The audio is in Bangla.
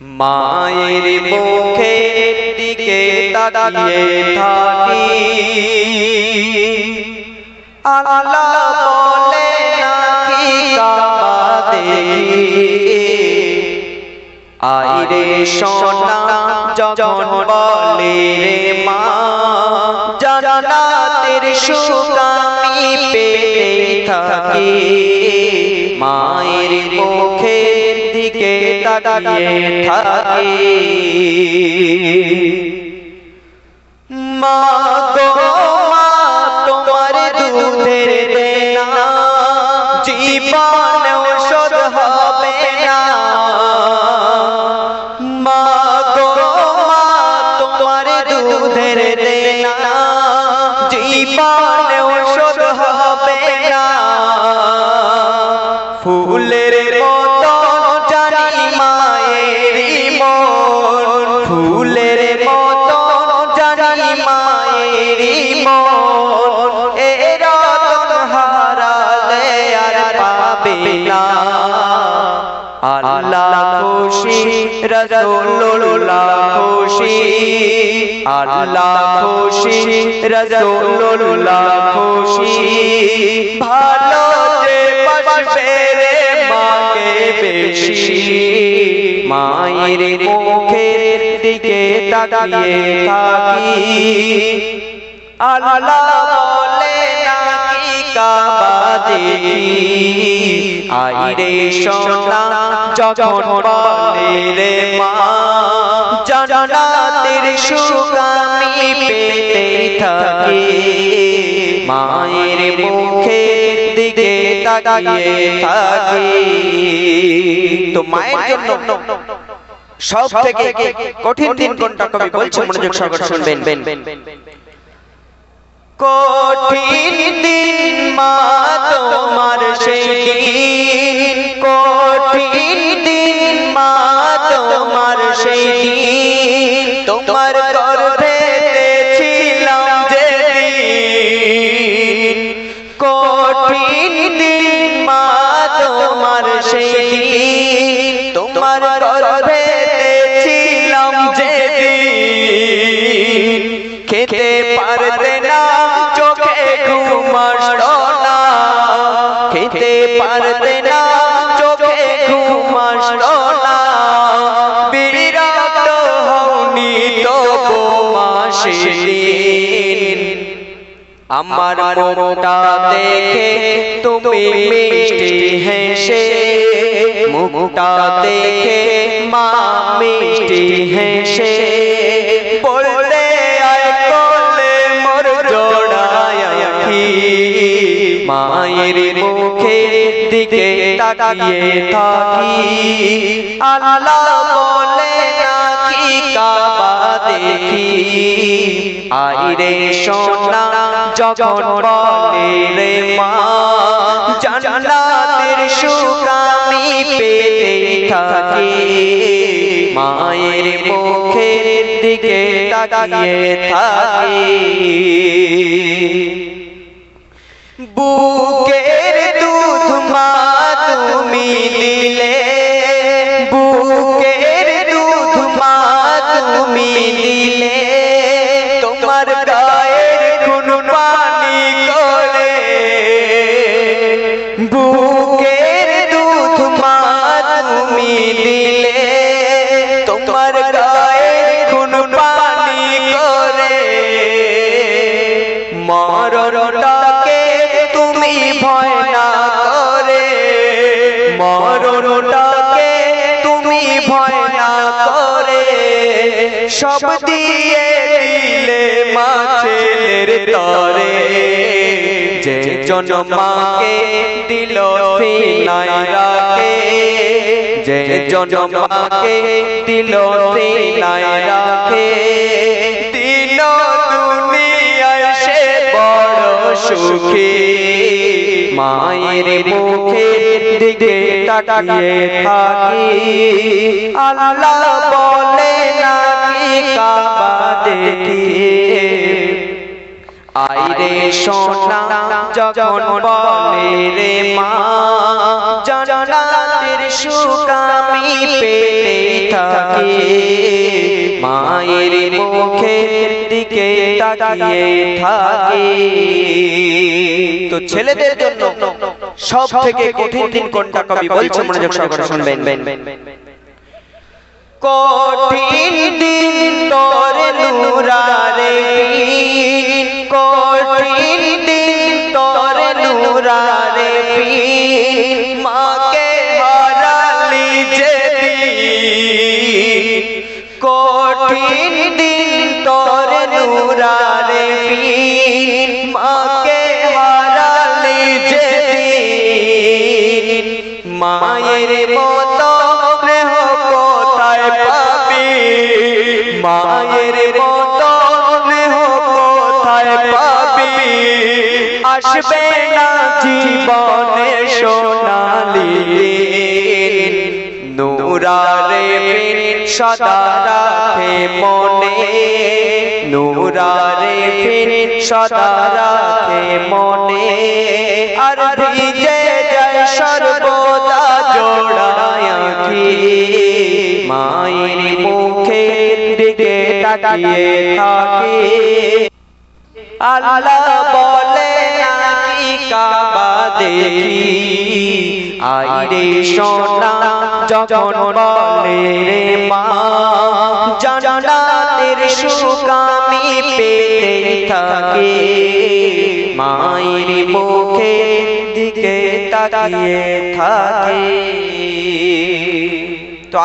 মায়ের মুখের দিকে তাকিয়ে থাকি। আল্লাহ বলে নাকি কাবাদে আইরে সোনা যখন বলে মা, জান্নাতের সুখ আমি পেতে থাকি। মায়ের মুখের দিকে তাকিয়ে থাকি মা গো, মা, তোমার দুধের দেনা। জীবন ঔষধ হবে না মা তোমার দুধের জীবন রসুল্লাহ খুশি। আল্লাহ খুশি রসুল্লাহ খুশি ভালো যে পাশে রে মাকে মায়ের মুখের দিকে তাকিয়ে থাকি। আল্লাহ বলে নাকি কাবা দেখি। আইরে সোনা যখন বলে রে মা পেতে মায়ের মুখের দিকে তাকিয়ে থাকি। তো মায়ের জন্য সব থেকে কঠিন কোনটা কবি বলছে মনোযোগ সহকারে শুনবেন। কঠিন দিন মা, তোমার সেই তোমার গর্ভে ছিলাম যে কঠিন দিন মা তোমার সেই তোমার গর্ভে ছিলাম যে খেতে পারতে না, চোখে ঘুম আসতো না। খেতে পারতে মাসিদিন আমার মুখটা দেখে তুমি মিষ্টি হেসে। মুখটা দেখে মা মিষ্টি হেসে। বললে আয় কোলে মোর জোড়ায় মায়ের মুখে দিকে তাকিয়ে থাকি। আল্লাহ বলে কাবা দেখি আইরে সোনা, যখন বলে রে মা, জান্নাতের সুখ আমি পেতে থাকি। মায়ের মুখের দিকে তাকিয়ে থাকি। মরণটাকে তুমি ভয় না করে সব দিয়ে দিলে মাছের তরে। যে জন মাকে দিল সিনাই রাখে। যে জন মাকে দিল সিনাই রাখে। দিল দুনিয়ায় সে বড় সুখী। মায়ের মুখের দিকে তাকিয়ে থাকি। আল্লাহ বলে নাকি কাবা দেখি। আইরে সোনা, যখন বলে রে মা, জান্নাতের সুখ আমি পেতে থাকি। মায়ের মুখের দিকে তাকিয়ে থাকি। তো ছেলেদের জন্য সব থেকে কঠিন দিন কোনটা কবি বলছে মনোযোগ সহকারে শুনবেন। কঠিন দিন তোরে নুরারে কঠিন দিন তোরে নুরারে পীর। মায়ের মতো স্নেহ কোথায় পাবি? মায়ের মতো স্নেহ কোথায় পাবি? আসবে না জীবনে সোনালি। নূরারে সদা মনে। নূরারে সদা রাখে মনে। আর যায় সর্বদা জোড়ায় কি মায়ের মুখের দিকে তাকিয়ে থাকে আল্লাহ বলে নাকি কাবা দেখি আইরে সোনা, যখন বলে মা জান্নাতের সুখ পেতে থাকি। মায়ের মুখে দিকে তাকিয়ে থাকি। তো